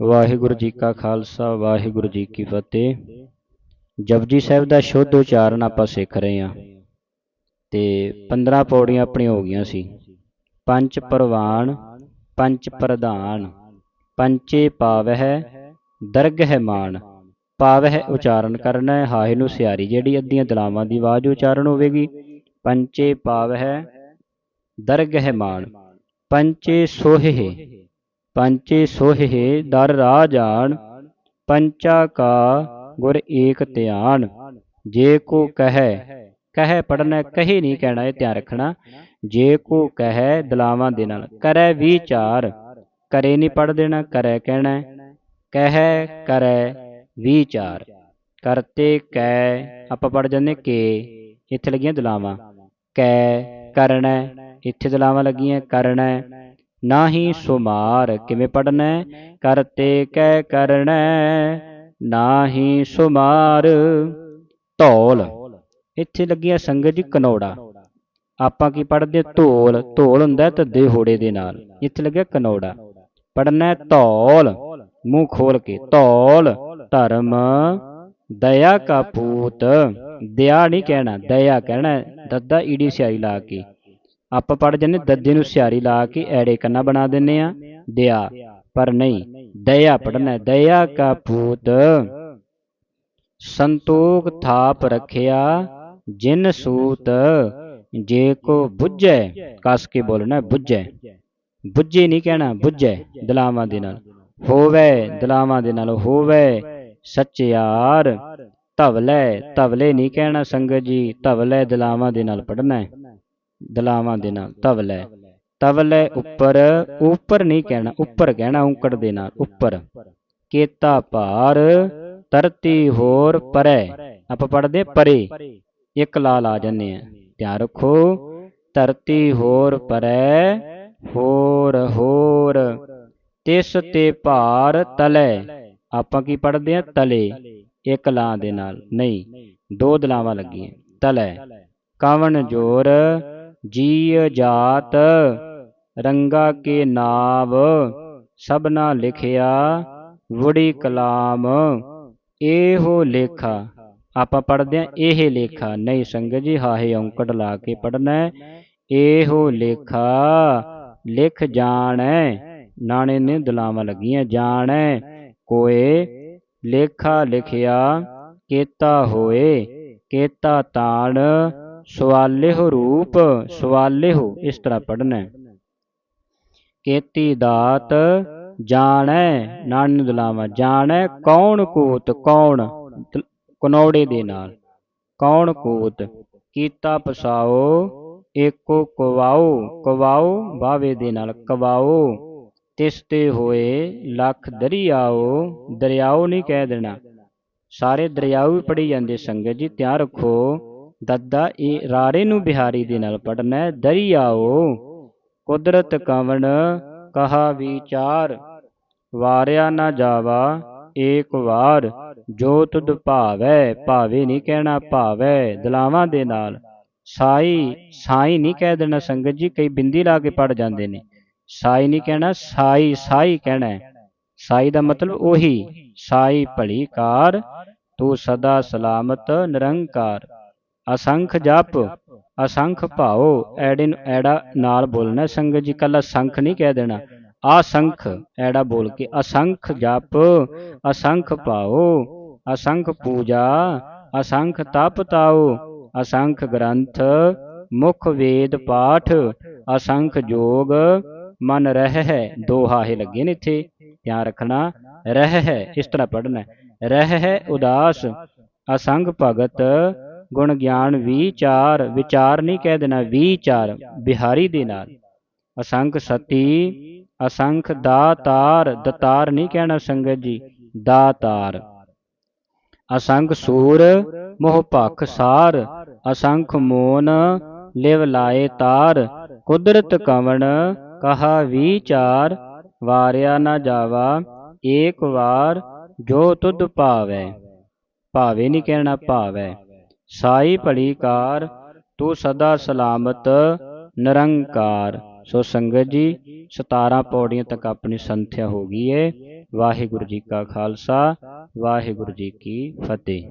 ਵਾਹਿਗੁਰੂ ਜੀ ਕਾ ਖਾਲਸਾ, ਵਾਹਿਗੁਰੂ ਜੀ ਕੀ ਫਤਿਹ। ਜਪਜੀ ਸਾਹਿਬ ਦਾ ਸ਼ੁੱਧ ਉਚਾਰਨ ਆਪਾਂ ਸਿੱਖ ਰਹੇ ਹਾਂ। ਤੇ 15 ਪੌੜੀਆਂ ਆਪਣੀਆਂ ਹੋ ਗਈਆਂ ਸੀ। ਪੰਜ ਪ੍ਰਵਾਨ, ਪੰਜ ਪ੍ਰਧਾਨ ਪੰਚੇ ਪਾਵਹਿ, ਦਰਗਹਿ ਮਾਨ। ਪਾਵਹਿ ਉਚਾਰਨ ਕਰਨਾ ਹੈ ਹਾਹੇ ਨੂੰ ਸਿਆਰੀ ਜਿਹੜੀ ਅੱਧੀਆਂ ਦਲਾਵਾਂ ਦੀ ਆਵਾਜ਼ ਉਚਾਰਨ ਹੋਵੇਗੀ। ਪੰਚੇ ਪਾਵਹਿ, ਦਰਗਹਿ ਮਾਨ। ਪੰਚੇ ਸੋਹੇ ਪੰਚੇ ਸੋਹਿ ਦਰ ਰਾਜਾਨ, ਪੰਚਾ ਕਾ ਗੁਰ ਏਕ ਧਿਆਨ। ਜੇ ਕੋ ਕਹੈ ਕਹੈ ਪੜਨਾ, ਕਹੇ ਨਹੀਂ ਕਹਿਣਾ, ਇਹ ਧਿਆਨ ਰੱਖਣਾ। ਜੇ ਕੋ ਕਹੈ ਦਲਾਵਾਂ ਦੇ ਨਾਲ, ਕਰੈ ਵਿਚਾਰ। ਕਰੇ ਨਹੀਂ ਪੜ ਦੇਣਾ, ਕਰੈ ਕਹਿਣਾ। ਹੈ। ਕਹਿ, ਕਰੈ ਵਿਚਾਰ। ਕਰਤੇ ਕੈ, ਆਪਾਂ ਪੜ ਜਾਂਦੇ ਕੇ, ਇੱਥੇ ਲੱਗੀਆਂ ਦਲਾਵਾਂ। ਕੈ ਕਰਨਾ, ਇੱਥੇ ਦਲਾਵਾਂ ਲੱਗੀਆਂ, ਕਰਨਾ। ਨਾਹੀ ਸੁਮਾਰ ਕਿਵੇਂ ਪੜਨਾ ਕਰਤੇ ਕਹਿ ਕਰਨਾ। ਨਾਹੀ ਸੁਮਾਰ ਧੌਲ। ਇੱਥੇ ਲੱਗਿਆ ਸੰਗਤ ਜੀ ਕਨੌੜਾ। ਆਪਾਂ ਕੀ ਪੜਦੇ ਧੋਲ। ਧੋਲ ਹੁੰਦਾ ਤੱਦੇ ਹੋੜੇ ਦੇ ਨਾਲ। ਇੱਥੇ ਲੱਗਿਆ ਕਨੋੜਾ। ਪੜਨਾ ਧੌਲ। ਮੂੰਹ ਖੋਲ ਕੇ ਧੌਲ। ਧਰਮ ਦਇਆ ਕਾ ਪੂਤ। ਦਇਆ ਨਹੀਂ ਕਹਿਣਾ, ਦਇਆ ਕਹਿਣਾ। ਦੱਦਾ ਈੜੀ ਸਿਆਰੀ ਲਾ ਕੇ। ਆਪਾਂ ਪੜ ਜੰਨੇ ਦੱਦੇ ਨੂੰ ਸਿਆਰੀ ਲਾ ਕੇ ਐੜੇ ਕੰਨਾ ਬਣਾ ਦਿੰਨੇ ਆ ਦਿਆ। ਪਰ ਨਹੀਂ, ਦਇਆ ਪੜਨਾ ਦਇਆ ਕਾ ਪੂਤ ਸੰਤੋਖ ਥਾਪ ਰੱਖਿਆ, ਜਿਨ ਸੂਤ, ਜੇ ਕੋ ਬੁੱਝੈ, ਕਸ ਕੇ ਬੋਲਣਾ ਬੁੱਝੈ। ਬੁੱਝੇ ਨਹੀਂ ਕਹਿਣਾ, ਬੁੱਝੈ, ਦਲਾਵਾਂ ਦੇ ਨਾਲ। ਹੋਵੇ, ਦਲਾਵਾਂ ਦੇ ਨਾਲ ਹੋਵੇ ਸੱਚਿਆਰ ਧਵਲੇ ਧਵਲੇ ਨਹੀਂ ਕਹਿਣਾ ਸੰਗਤ ਜੀ, ਧਵਲੇ, ਦਲਾਵਾਂ ਦੇ ਨਾਲ ਪੜਨਾ ਦਲਾਵਾਂ ਦੇ ਨਾਲ ਧਵਲੇ ਤਵਲੇ ਉੱਪਰ ਉੱਪਰ ਨਹੀਂ ਕਹਿਣਾ, ਉੱਪਰ ਕਹਿਣਾ, ਔਂਕੜ ਦੇ ਨਾਲ ਉੱਪਰ। ਕੇਤਾ ਭਾਰ ਤਰਤੀ ਹੋਰ ਪਰੇ। ਆਪਾਂ ਪੜਦੇ ਪਰੇ। ਇੱਕ ਲਾਲ ਆ ਜੰਨੇ ਆ। ਧਿਆਨ ਰੱਖੋ, ਧਰਤੀ ਹੋਰ ਪਰੈ, ਹੋਰ ਹੋਰ। ਤਿਸ ਤੇ ਭਾਰ ਤਲੇ। ਆਪਾਂ ਕੀ ਪੜਦੇ ਆ ਤਲੇ। ਇੱਕ ਲਾਂ ਦੇ ਨਾਲ। ਨਹੀਂ, ਦੋ ਦਲਾਵਾਂ ਲੱਗੀਆਂ। ਤਲੇ। ਕਵਣ ਜੋਰ ਜੀ ਜਾਤ, ਰੰਗਾ ਕੇ ਨਾਵ, ਸਭਨਾ ਲਿਖਿਆ, ਵੁੜੀ ਕਲਾਮ। ਇਹੋ ਲੇਖਾ, ਆਪਾਂ ਪੜਦੇ ਆ ਇਹ ਲੇਖਾ। ਨਹੀਂ ਸੰਗਤ ਜੀ, ਹਾਹੇ ਔਂਕੜ ਲਾ ਕੇ ਪੜਨਾ ਇਹੋ ਲੇਖਾ, ਲਿਖ ਜਾਣੈ, ਨਾਣੇ ਨੇ ਦੁਲਾਵਾਂ ਲੱਗੀਆਂ, ਜਾਣੈ। ਕੋਏ, ਲੇਖਾ ਲਿਖਿਆ, ਕੀਤਾ ਹੋਏ, ਕੀਤਾ ਤਾਣ ਸਵਾਲਿਹੁ ਰੂਪ, ਸਵਾਲਿਹੁ ਇਸ ਤਰ੍ਹਾਂ ਪੜਨਾ ਕੀਤੀ ਦਾਤ, ਜਾਣੈ ਨਾਨ ਦਲਾਵਾਂ ਜਾਣੈ ਕੌਣ ਕੂਤ, ਕੌਣ ਕਨੌੜੇ ਦੇ ਨਾਲ। ਕੌਣ ਕੂਤ, ਕੀਤਾ ਪਸਾਓ, ਏਕੋ ਕਵਾਓ ਕਵਾਓ ਬਾਵੇ ਦੇ ਨਾਲ, ਕਵਾਓ ਤਿਸ ਤੇ ਹੋਏ, ਲੱਖ ਦਰਿਆਓ ਦਰਿਆਓ ਨਹੀਂ ਕਹਿ ਦੇਣਾ। ਸਾਰੇ ਦਰਿਆਓ ਵੀ ਪੜੀ ਜਾਂਦੇ ਸੰਗਤ ਜੀ, ਧਿਆਨ ਰੱਖੋ। ਦੱਦਾ ਇਹ ਰਾਰੇ ਨੂੰ ਬਿਹਾਰੀ ਦੇ ਨਾਲ ਪੜਨਾ ਦਰਿਆਓ, ਕੁਦਰਤ ਕਵਣ ਕਹਾ ਵਿਚਾਰ, ਵਾਰਿਆ ਨਾ ਜਾਵਾ ਏਕ ਵਾਰ, ਜੋ ਤੁਧ ਭਾਵੈ, ਭਾਵੇ ਨਹੀਂ ਕਹਿਣਾ ਭਾਵੈ, ਦਲਾਵਾਂ ਦੇ ਨਾਲ। ਸਾਈ ਸਾਈ ਨਹੀਂ ਕਹਿ ਦੇਣਾ ਸੰਗਤ ਜੀ, ਕਈ ਬਿੰਦੀ ਲਾ ਕੇ ਪੜ ਜਾਂਦੇ ਨੇ। ਸਾਈ ਨਹੀਂ ਕਹਿਣਾ, ਸਾਈ ਸਾਈ ਕਹਿਣਾ। ਸਾਈ ਦਾ ਮਤਲਬ ਉਹੀ, ਸਾਈ ਭਲੀ ਕਾਰ, ਤੂੰ ਸਦਾ ਸਲਾਮਤ, ਨਿਰੰਕਾਰ। ਅਸੰਖ ਜਪ, ਅਸੰਖ ਭਾਉ, ਐੜੇ ਨੂੰ ਐੜਾ ਨਾਲ ਬੋਲਣਾ, ਸੰਗਤ ਜੀ ਕੱਲਾ ਸੰਖ ਨਹੀਂ ਕਹਿ ਦੇਣਾ। ਅਸੰਖ ਐੜਾ ਬੋਲ ਕੇ ਅਸੰਖ ਜਪ, ਅਸੰਖ ਭਾਉ, ਅਸੰਖ ਪੂਜਾ, ਅਸੰਖ ਤਪ ਤਾਉ, ਅਸੰਖ ਗ੍ਰੰਥ, ਮੁਖ ਵੇਦ ਪਾਠ, ਅਸੰਖ ਜੋਗ, ਮਨ ਰਹਿ ਹੈ ਦੋ ਹਾਹੇ ਲੱਗੇ ਨੇ ਇੱਥੇ। ਧਿਆਨ ਰੱਖਣਾ, ਰਹਿ ਹੈ, ਇਸ ਤਰ੍ਹਾਂ ਪੜ੍ਹਨਾ। ਰਹਿ ਹੈ ਉਦਾਸ ਅਸੰਗ ਭਗਤ ਗੁਣ ਗਿਆਨ ਵਿਚਾਰ ਵਿਚਾਰ ਨਹੀਂ ਕਹਿ ਦੇਣਾ, ਵਿਚਾਰ, ਬਿਹਾਰੀ ਦੇ ਨਾਲ। ਅਸੰਖ ਸਤੀ, ਅਸੰਖ ਦਾਤਾਰ, ਦਤਾਰ ਨਹੀਂ ਕਹਿਣਾ ਸੰਗਤ ਜੀ, ਦਾਤਾਰ। ਅਸੰਖ ਸੂਰ, ਮੋਹ ਭਖ ਸਾਰ, ਅਸੰਖ ਮੋਨ, ਲਿਵ ਲਾਏ ਤਾਰ, ਕੁਦਰਤ ਕਵਣ, ਕਹਾ ਵਿਚਾਰ, ਵਾਰਿਆ ਨਾ ਜਾਵਾ, ਏਕ ਵਾਰ ਜੋ ਤੁਧ ਭਾਵੈ। ਭਾਵੇ ਨਹੀਂ ਕਹਿਣਾ ਭਾਵੈ। ਸਾਈ ਭਲੀ ਕਾਰ ਤੂੰ ਸਦਾ ਸਲਾਮਤ, ਨਿਰੰਕਾਰ। ਸੋ ਸੰਗਤ ਜੀ 17 ਪੌੜੀਆਂ ਤੱਕ ਆਪਣੀ ਸੰਥਿਆ ਹੋ ਗਈ ਏ। ਵਾਹਿਗੁਰੂ ਜੀ ਕਾ ਖਾਲਸਾ, ਵਾਹਿਗੁਰੂ ਜੀ ਕੀ ਫਤਿਹ।